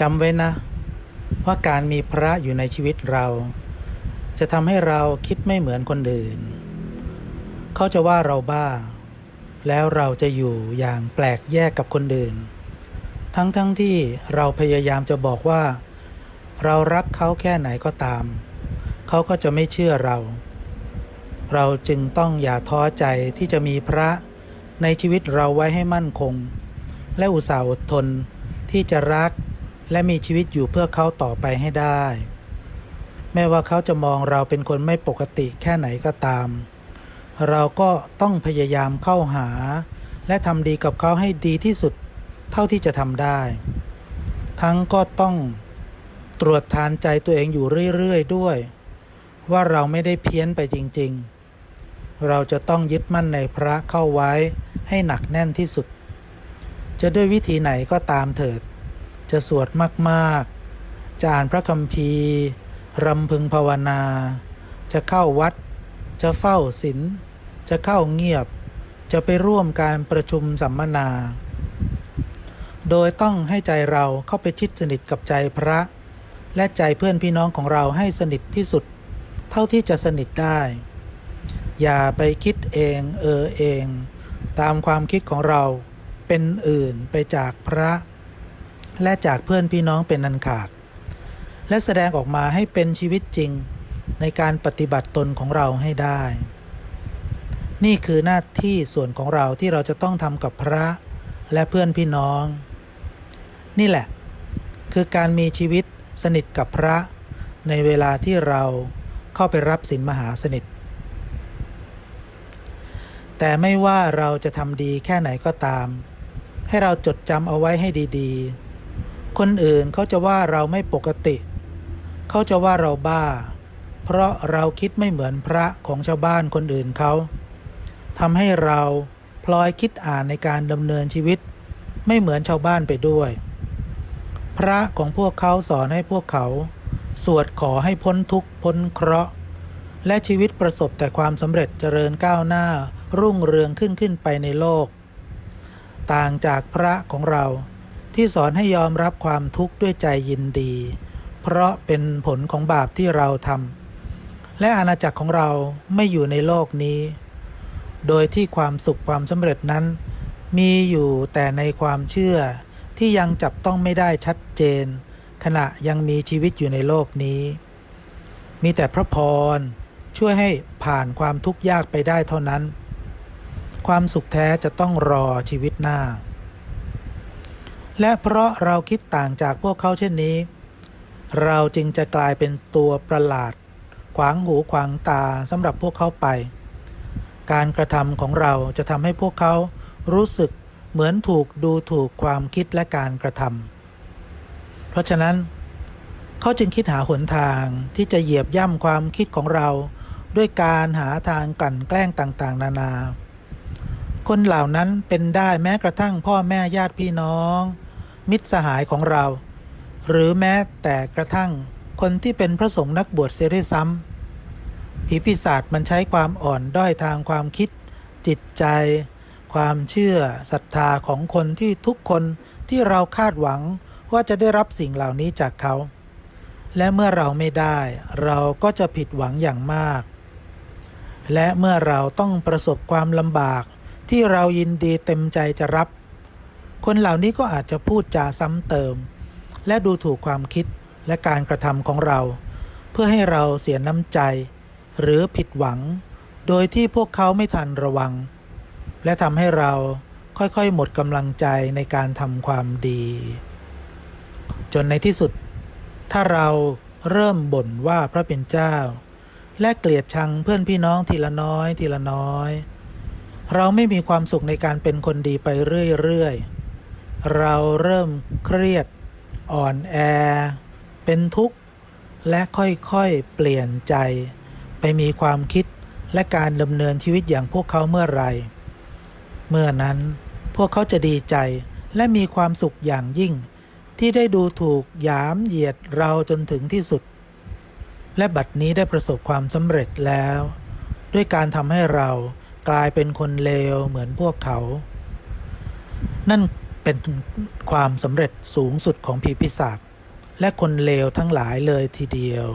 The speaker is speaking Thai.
จำไว้นะ ว่าการมีพระอยู่ในชีวิตเรา จะทำให้เราคิดไม่เหมือนคนอื่น เขาจะว่าเราบ้า แล้วเราจะอยู่อย่างแปลกแยกกับคนอื่น ทั้งๆทที่เราพยายามจะบอกว่า เรารักเขาแค่ไหนก็ตาม เขาก็จะไม่เชื่อเรา เราจึงต้องอย่าท้อใจที่จะมีพระในชีวิตเราไว้ให้มั่นคง และอุตส่าห์อดทนที่จะรัก และมีชีวิตอยู่เพื่อเขาต่อไปให้ได้ แม้ว่าเขาจะมองเราเป็นคนไม่ปกติแค่ไหนก็ตาม เราก็ต้องพยายามเข้าหา และทำดีกับเขาให้ดีที่สุดเท่าที่จะทำได้ ทั้งก็ต้องตรวจทานใจตัวเองอยู่เรื่อยๆด้วย ว่าเราไม่ได้เพี้ยนไปจริงๆ เราจะต้องยึดมั่นในพระเข้าไว้ให้หนักแน่นที่สุด จะด้วยวิธีไหนก็ตามเถิด จะสวดมากๆ จะอ่านพระคัมภีร์รำพึงภาวนา จะเข้าวัด จะเฝ้าศีลจะเข้าเงียบ จะไปร่วมการประชุมสัมมนา โดยต้องให้ใจเราเข้าไปชิดสนิทกับใจพระ และใจเพื่อนพี่น้องของเราให้สนิทที่สุด เท่าที่จะสนิทได้ อย่าไปคิดเองเออเอง ตามความคิดของเราเป็นอื่นไปจากพระ และจากเพื่อนพี่น้องเป็นนันขาด และแสดงออกมาให้เป็นชีวิตจริงในการปฏิบัติตนของเราให้ได้ นี่คือหน้าที่ส่วนของเราที่เราจะต้องทำกับพระและเพื่อนพี่น้อง นี่แหละ คือการมีชีวิตสนิทกับพระในเวลาที่เราเข้าไปรับศีลมหาสนิท แต่ไม่ว่าเราจะทำดีแค่ไหนก็ตาม ให้เราจดจำเอาไว้ให้ดีๆ คนอื่นเขาจะว่าเราไม่ปกติ เขาจะว่าเราบ้า เพราะเราคิดไม่เหมือนพระของชาวบ้านคนอื่นเขาทำให้เราพลอยคิดอ่านในการดำเนินชีวิต ไม่เหมือนชาวบ้านไปด้วย พระของพวกเขาสอนให้พวกเขา สวดขอให้พ้นทุกข์พ้นเคราะห์ และชีวิตประสบแต่ความสำเร็จเจริญก้าวหน้ารุ่งเรืองขึ้นขึ้นไปในโลก ต่างจากพระของเรา ที่สอนให้ยอมรับความทุกข์ด้วยใจยินดี เพราะเป็นผลของบาปที่เราทำและอาณาจักรของเราไม่อยู่ในโลกนี้ โดยที่ความสุขความสำเร็จนั้น มีอยู่แต่ในความเชื่อที่ยังจับต้องไม่ได้ชัดเจน ขณะยังมีชีวิตอยู่ในโลกนี้ มีแต่พระพรช่วยให้ผ่านความทุกข์ยากไปได้เท่านั้น ความสุขแท้จะต้องรอชีวิตหน้า และเพราะเราคิดต่างจากพวกเขาเช่นนี้ เราจึงจะกลายเป็นตัวประหลาด ขวางหูขวางตาสำหรับพวกเขาไป การกระทำของเราจะทำให้พวกเขารู้สึกเหมือนถูกดูถูกความคิดและการกระทำเพราะฉะนั้นเขาจึงคิดหาหนทางที่จะเหยียบย่ำความคิดของเรา ด้วยการหาทางกลั่นแกล้งต่างๆ นานา คนเหล่านั้นเป็นได้แม้กระทั่งพ่อแม่ญาติพี่น้อง มิตรสหายของเรา หรือแม้แต่กระทั่งคนที่เป็นพระสงฆ์นักบวชเสียด้วยซ้ำผีปีศาจมันใช้ความอ่อนด้อยทางความคิด จิตใจ ความเชื่อศรัทธาของคนที่ทุกคนที่เราคาดหวังว่าจะได้รับสิ่งเหล่านี้จากเขา และเมื่อเราไม่ได้เราก็จะผิดหวังอย่างมาก และเมื่อเราต้องประสบความลำบากที่เรายินดีเต็มใจจะรับ คนเหล่านี้ก็อาจจะพูดจาซ้ำเติม และดูถูกความคิดและการกระทำของเรา เพื่อให้เราเสียน้ำใจ หรือผิดหวัง โดยที่พวกเขาไม่ทันระวัง และทำให้เราค่อยๆ หมดกำลังใจในการทำความดี จนในที่สุด ถ้าเราเริ่มบ่นว่าพระเป็นเจ้า และเกลียดชังเพื่อนพี่น้องทีละน้อยทีละน้อย เราไม่มีความสุขในการเป็นคนดีไปเรื่อยๆ เราเริ่มเครียด อ่อนแอ เป็นทุกข์ และค่อยๆ เปลี่ยนใจ ไปมีความคิดและการดำเนินชีวิตอย่างพวกเขาเมื่อไร เมื่อนั้นพวกเขาจะดีใจและมีความสุขอย่างยิ่ง ที่ได้ดูถูกหยามเหยียดเราจนถึงที่สุด และบัดนี้ได้ประสบความสำเร็จแล้ว ด้วยการทำให้เรากลายเป็นคนเลวเหมือนพวกเขา นั่น เป็นความสำเร็จสูงสุดของผีปีศาจและคนเลวทั้งหลายเลยทีเดียว